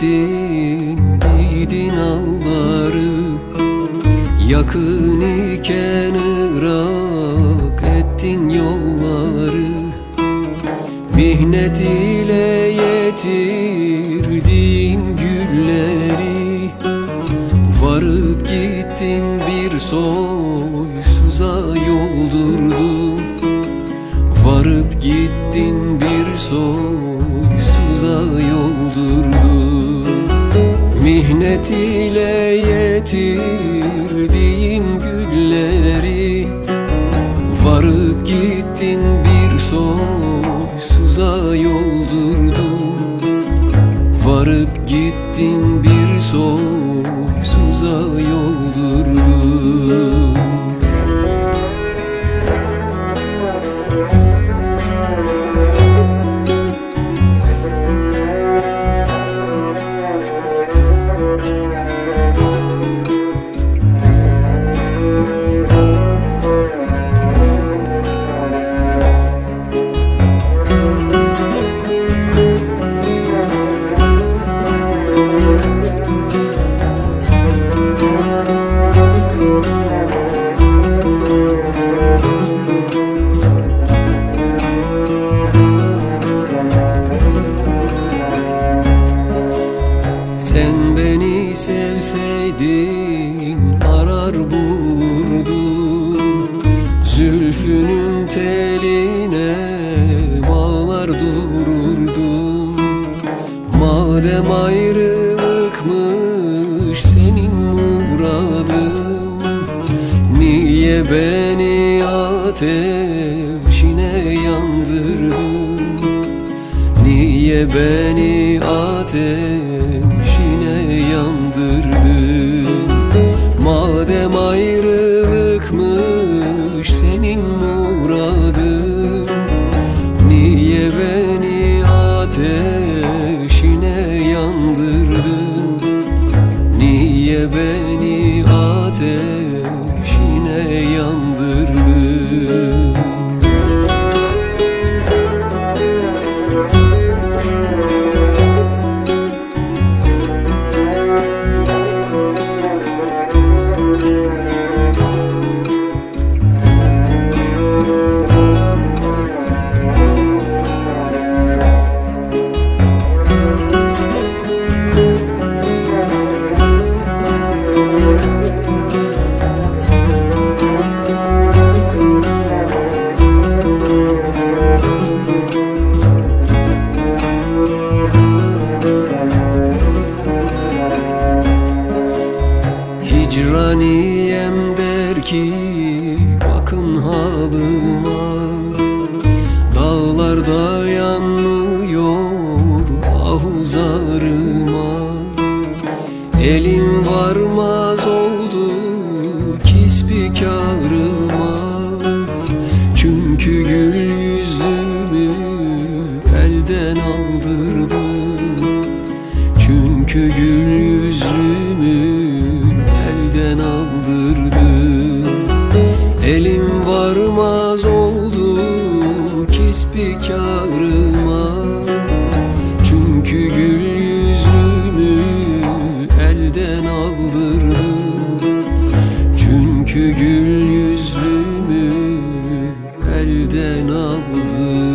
gittin giydin ağları. Yakın iken ırak ettin yolları. Mihnet ile yetirdiğim gülleri. Varıp gittin bir soysuza yoldurdun Varıp gittin bir soysuza yoldurdun Mihnet ile yetirdiğim gülleri Varıp gittin bir soysuza yoldurdun. Varıp gittin bir soysuza yoldurdun sevseydin arar bulurdun. Zülfünün teline bağlar dururdum Madem ayrılıkmış senin muradın Niye beni ateşine yandırdın? Niye beni ateşine Hicraniyem der ki bakın halıma. Dağlarda yanmıyor ahuzarıma Elim varmaz oldu kispikarıma. Çünkü gül yüzlümü elden aldırdın Çünkü gül yüzlümü elden aldı.